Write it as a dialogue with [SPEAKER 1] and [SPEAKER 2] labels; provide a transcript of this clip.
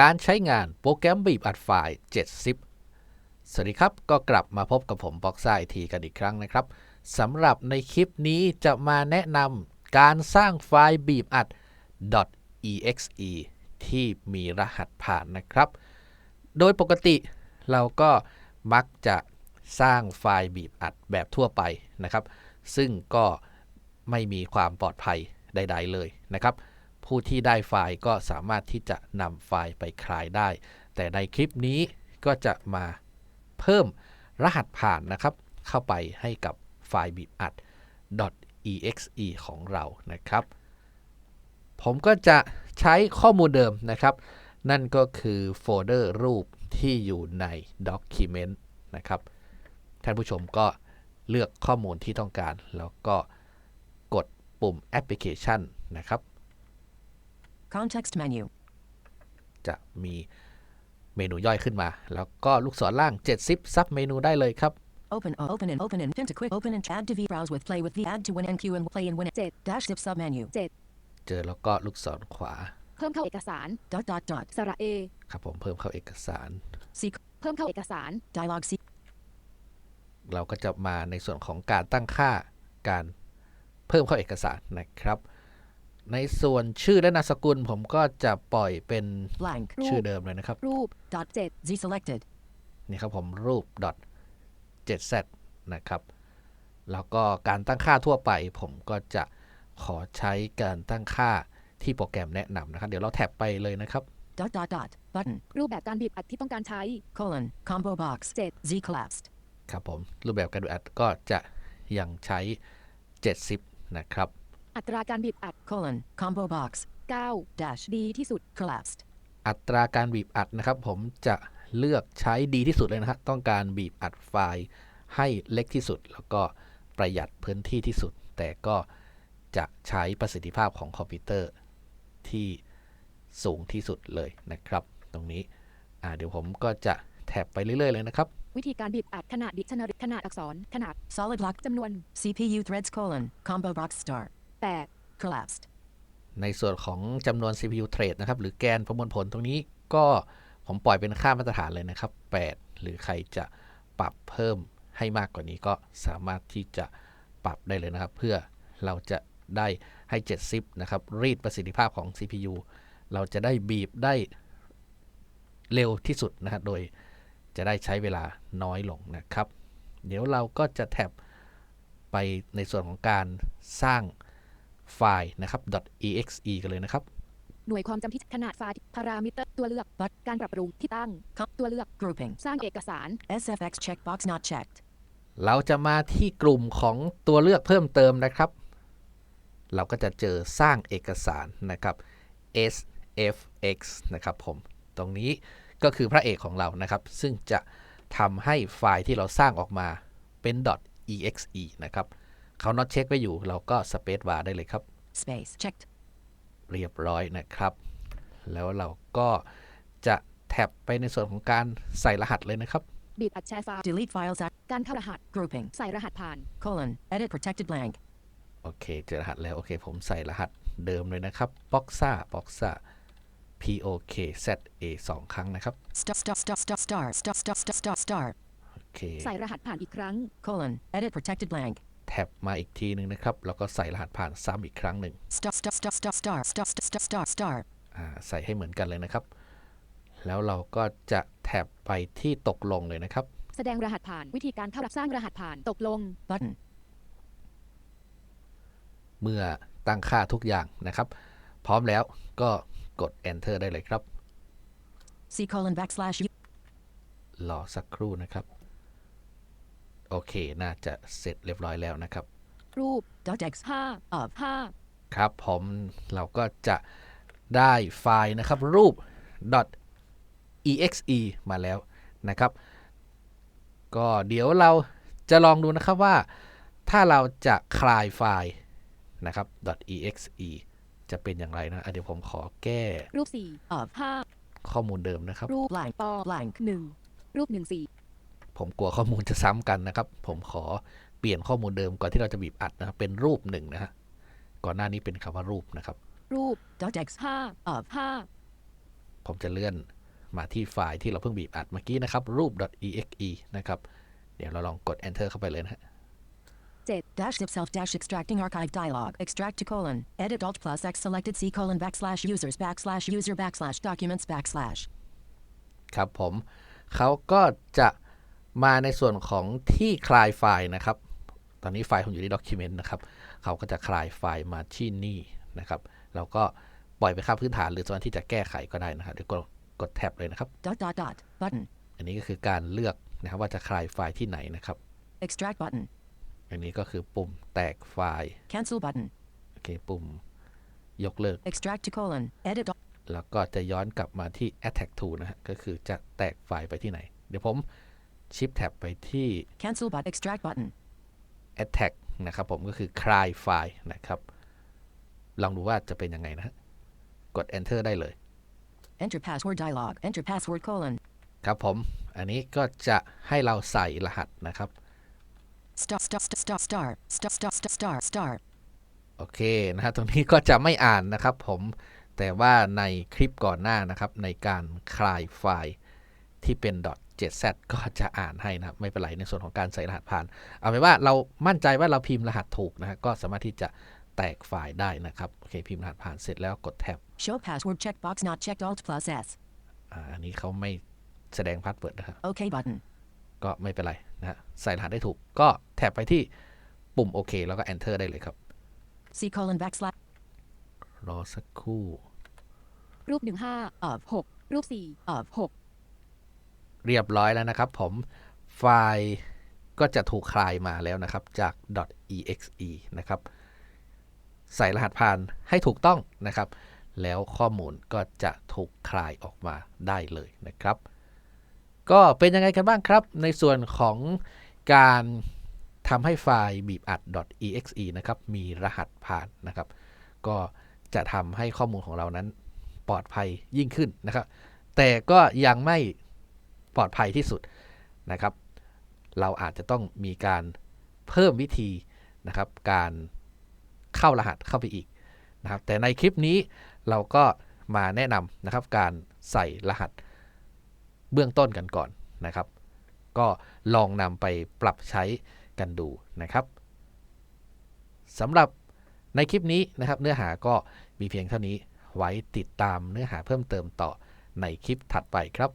[SPEAKER 1] การใช้งานโปรแกรมบีบอัดไฟล์7 zip สวัสดีครับ ก็กลับมาพบกับผมบ็อกซ่าไอทีกันอีกครั้งนะครับสำหรับในคลิปนี้จะมาแนะนำการสร้างไฟล์บีบอัด .exe ที่มีรหัสผ่านนะครับ โดยปกติเราก็มักจะสร้างไฟล์บีบอัดแบบทั่วไปนะครับ ซึ่งก็ไม่มีความปลอดภัยใด ๆ เลยนะครับ ผู้ที่ได้ไฟล์ก็สามารถที่จะนำไฟล์ไปคลายได้ แต่ในคลิปนี้ก็จะมาเพิ่มรหัสผ่านนะครับ เข้าไปให้กับไฟล์บีบอัด .exe ของเรานะครับ ผมก็จะใช้ข้อมูลเดิมนะครับ นั่นก็คือโฟลเดอร์รูปที่อยู่ใน Document นะครับ ท่านผู้ชมก็เลือกข้อมูลที่ต้องการ แล้วก็กดปุ่ม Application นะครับ
[SPEAKER 2] Context menu.
[SPEAKER 1] จะมีเมนูย่อยขึ้นมา แล้วก็ลูกศรล่าง7ซิปซับ메นูได้เลยครับ
[SPEAKER 2] Open, o- open and open and fin to quick open and add to V browse with play with V add to win NQ and play and win it.
[SPEAKER 3] เจ็ด
[SPEAKER 2] Dash zip sub menu.
[SPEAKER 1] เจอแล้วก็ลูกศรขวา
[SPEAKER 3] เพิ่มเข้าเอกสาร
[SPEAKER 2] Dot dot dot.
[SPEAKER 3] สระเอ
[SPEAKER 1] ครับผมเพิ่มเข้าเอกสาร
[SPEAKER 2] Seek
[SPEAKER 3] เพิ่มเข้าเอกสาร
[SPEAKER 2] dialog seek
[SPEAKER 1] เราก็จะมาในส่วนของการตั้งค่าการเพิ่มเข้าเอกสารนะครับ ในส่วนชื่อและนามสกุลผมก็จะปล่อยเป็น
[SPEAKER 2] blank.
[SPEAKER 3] รูป
[SPEAKER 1] ชื่อเดิมเลยนะครับ
[SPEAKER 3] รูปดอทเจ็ด
[SPEAKER 2] Z selected.
[SPEAKER 1] นี่ครับผมรูป .7z นะครับ แล้วก็การตั้งค่าทั่วไป ผมก็จะขอใช้การตั้งค่าที่โปรแกรมแนะนำนะครับ เดี๋ยวเราแท็บไปเลยนะครับ
[SPEAKER 2] Dot dot dot. Button.
[SPEAKER 3] รูปแบบการบีบอัดที่ต้องการใช้
[SPEAKER 2] Colon. Combo box.
[SPEAKER 3] เจ็ด
[SPEAKER 2] Z collapsed.
[SPEAKER 1] ครับผม รูปแบบการดูอัดก็จะยังใช้7 zip นะครับ
[SPEAKER 3] อัตราการบีบอัด
[SPEAKER 2] Colon. Combo box.
[SPEAKER 3] 9
[SPEAKER 2] Dash.
[SPEAKER 3] ดีที่สุด
[SPEAKER 2] Collapsed.
[SPEAKER 1] อัตราการบีบอัดนะครับ ผมจะเลือกใช้ดีที่สุดเลยนะครับต้องการบีบอัดไฟล์ให้เล็กที่สุด แล้วก็ประหยัดพื้นที่ที่สุด แต่ก็จะใช้ประสิทธิภาพของคอมพิวเตอร์ที่สูงที่สุดเลยนะครับ ตรงนี้อ่าเดี๋ยวผมก็จะแท็บไปเรื่อยๆเลยนะครับ
[SPEAKER 3] วิธีการบีบอัดขนาดดิกชันนารีขนาดอักษรขนาด
[SPEAKER 2] Solid block.
[SPEAKER 3] จำนวน
[SPEAKER 2] CPU threads colon. Combo box star.
[SPEAKER 3] 8
[SPEAKER 2] Collapsed.
[SPEAKER 1] ในส่วนของจำนวน CPU thread นะครับ หรือแกนประมวลผลตรงนี้ก็ผมปล่อยเป็นค่ามาตรฐานเลยนะครับ 8 หรือใครจะปรับเพิ่มให้มากกว่านี้ก็สามารถที่จะปรับได้เลยนะครับ เพื่อเราจะได้ให้7ซิปนะครับ รีดประสิทธิภาพของ CPU เราจะได้บีบได้เร็วที่สุดนะฮะโดยจะได้ใช้เวลาน้อยลงนะครับ เดี๋ยวเราก็จะแท็บไปในส่วนของการสร้าง ไฟล์นะครับ .exe กันเลยนะครับ
[SPEAKER 3] หน่วยความจำที่ขนาดไฟล์พารามิเตอร์ตัวเลือกการปรับปรุงที่ตั้ง ตัวเลือก
[SPEAKER 2] Grouping.
[SPEAKER 3] สร้างเอกสาร
[SPEAKER 2] SFX checkbox not checked.
[SPEAKER 1] เราจะมาที่กลุ่มของตัวเลือกเพิ่มเติมนะครับ เราก็จะเจอสร้างเอกสารนะครับ sfx นะครับผม ตรงนี้ก็คือพระเอกของเรานะครับ ซึ่งจะทำให้ไฟล์ที่เราสร้างออกมาเป็น .exe นะครับ เขา not check ไว้อยู่ เราก็ space bar ได้เลยครับ
[SPEAKER 2] Space. Checked.
[SPEAKER 1] เรียบร้อยนะครับ แล้วเราก็จะแท็บไปในส่วนของการใส่รหัสเลยนะครับ
[SPEAKER 3] บีบอัดแชร์ไฟล์
[SPEAKER 2] Delete files at
[SPEAKER 3] การเข้ารหัส
[SPEAKER 2] grouping.
[SPEAKER 3] ใส่รหัสผ่าน
[SPEAKER 2] Colon. Edit protected blank.
[SPEAKER 1] โอเคเจอรหัสแล้วโอเค ผมใส่รหัสเดิมเลยนะครับ boxa boxa p o k z a สองครั้งนะครับ
[SPEAKER 2] Star star star star star star star star star star.
[SPEAKER 1] โอเค
[SPEAKER 3] ใส่รหัสผ่านอีกครั้ง
[SPEAKER 2] Colon. Edit protected blank.
[SPEAKER 1] แท็บมาอีกทีหนึ่งนะครับ แล้วก็ใส่รหัสผ่านซ้ำอีกครั้งหนึ่งใส่ให้เหมือนกันเลยนะครับ แล้วเราก็จะแท็บไปที่ตกลงเลยนะครับ
[SPEAKER 3] แสดงรหัสผ่านวิธีการเข้ารับสร้างรหัสผ่านตกลง
[SPEAKER 2] บัต
[SPEAKER 1] เมื่อตั้งค่าทุกอย่างนะครับ พร้อมแล้วก็กด enter ได้เลยครับ
[SPEAKER 2] c colon backslash
[SPEAKER 1] รอสักครู่นะครับ โอเค น่าจะเสร็จเรียบร้อยแล้วนะครับ
[SPEAKER 3] รูป
[SPEAKER 2] Dot X.
[SPEAKER 3] 5
[SPEAKER 2] Of.
[SPEAKER 3] 5
[SPEAKER 1] ครับ ผมเราก็จะได้ไฟล์นะครับ รูป .exe มาแล้วนะครับ ก็เดี๋ยวเราจะลองดูนะครับว่า ถ้าเราจะคลายไฟล์นะครับ .exe จะเป็นอย่างไรนะอะเดี๋ยวผมขอแก้
[SPEAKER 3] รูป4
[SPEAKER 2] Of.
[SPEAKER 1] ข้อมูลเดิมนะครับ
[SPEAKER 3] รูป
[SPEAKER 2] Blank.
[SPEAKER 3] ปอ
[SPEAKER 2] Blank.
[SPEAKER 3] 1รูป 1 4
[SPEAKER 1] ผมกลัวข้อมูลจะซ้ำกันนะครับ ผมขอเปลี่ยนข้อมูลเดิมก่อนที่เราจะบีบอัดนะครับ เป็นรูปหนึ่งนะฮะก่อนหน้านี้เป็นคำว่ารูปนะครับ
[SPEAKER 3] รูป
[SPEAKER 2] Dot X.
[SPEAKER 3] 5
[SPEAKER 2] Of.
[SPEAKER 3] 5
[SPEAKER 1] ผมจะเลื่อนมาที่ไฟล์ที่เราเพิ่งบีบอัดเมื่อกี้นะครับ รูป .exe นะครับ เดี๋ยวเราลองกด enter เข้าไปเลยนะฮะ
[SPEAKER 2] Dash zip self dash extracting archive dialog. Extract to colon. Edit alt plus x selected c colon backslash users backslash user backslash documents backslash.
[SPEAKER 1] ครับผม เขาก็จะ มาในส่วนของที่คลายไฟล์นะครับ ตอนนี้ไฟล์ผมอยู่ที่ document นะครับ เขาก็จะคลายไฟล์มาที่นี่นะครับเราก็ปล่อยไปค่าพื้นฐานหรือส่วนที่จะแก้ไขก็ได้นะครับเดี๋ยวกดกดแท็บเลยนะครับ
[SPEAKER 2] Dot dot dot. Button.
[SPEAKER 1] อันนี้ก็คือการเลือกนะครับว่าจะคลายไฟล์ที่ไหนนะครับ
[SPEAKER 2] Extract button.
[SPEAKER 1] อันนี้ก็คือปุ่มแตกไฟล์
[SPEAKER 2] Cancel button.
[SPEAKER 1] โอเคปุ่มยกเลิก
[SPEAKER 2] Extract to colon. Edit alt.
[SPEAKER 1] แล้วก็จะย้อนกลับมาที่ attack to นะฮะก็คือจะแตกไฟล์ไปที่ไหน เดี๋ยวผม ชิปแท็บไปที่
[SPEAKER 2] Cancel but extract button.
[SPEAKER 1] attack นะครับผมก็คือคลายไฟล์นะครับ ลองดูว่าจะเป็นยังไงนะฮะกด enter ได้เลย
[SPEAKER 2] Enter password dialog. Enter password colon.
[SPEAKER 1] ครับผม อันนี้ก็จะให้เราใส่รหัสนะครับ
[SPEAKER 2] Star star star star star star star star star star.
[SPEAKER 1] โอเคนะฮะตรงนี้ก็จะไม่อ่านนะครับผม แต่ว่าในคลิปก่อนหน้านะครับ ในการคลายไฟล์ที่เป็น .7z ก็จะอ่านให้นะครับไม่เป็นไรในส่วนของการใส่รหัสผ่าน เอาเป็นว่าเรามั่นใจว่าเราพิมพ์รหัสถูกนะฮะก็สามารถที่จะแตกไฟล์ได้นะครับโอเคพิมพ์รหัสผ่านเสร็จแล้วกดแท็บ
[SPEAKER 2] Show password checkbox not checked alt plus s.
[SPEAKER 1] อ่าอันนี้เขาไม่แสดงพาสเวิร์ดนะครับ
[SPEAKER 2] OK button.
[SPEAKER 1] ก็ไม่เป็นไรนะฮะใส่รหัสได้ถูก ก็แท็บไปที่ปุ่มโอเคแล้วก็ enter ได้เลยครับ
[SPEAKER 2] C colon backslash
[SPEAKER 1] รอสักครู่
[SPEAKER 3] รูปหนึ่งห้า
[SPEAKER 2] of
[SPEAKER 3] หกรูปสี่
[SPEAKER 2] of
[SPEAKER 3] หก
[SPEAKER 1] เรียบร้อยแล้วนะครับผมไฟล์ก็จะถูกคลายมาแล้วนะครับจาก .exe นะครับ ใส่รหัสผ่านให้ถูกต้องนะครับ แล้วข้อมูลก็จะถูกคลายออกมาได้เลยนะครับ ก็เป็นยังไงกันบ้างครับ ในส่วนของการทำให้ไฟล์บีบอัด .exe นะครับ มีรหัสผ่านนะครับ ก็จะทำให้ข้อมูลของเรานั้นปลอดภัยยิ่งขึ้นนะครับ แต่ก็ยังไม่ ปลอดภัยที่สุดนะครับ เราอาจจะต้องมีการเพิ่มวิธีนะครับ การเข้ารหัสเข้าไปอีกนะครับ แต่ในคลิปนี้เราก็มาแนะนำนะครับ การใส่รหัสเบื้องต้นกันก่อนนะครับ ก็ลองนำไปปรับใช้กันดูนะครับสำหรับในคลิปนี้นะครับ เนื้อหาก็มีเพียงเท่านี้ไว้ติดตามเนื้อหาเพิ่มเติมต่อในคลิปถัดไปครับ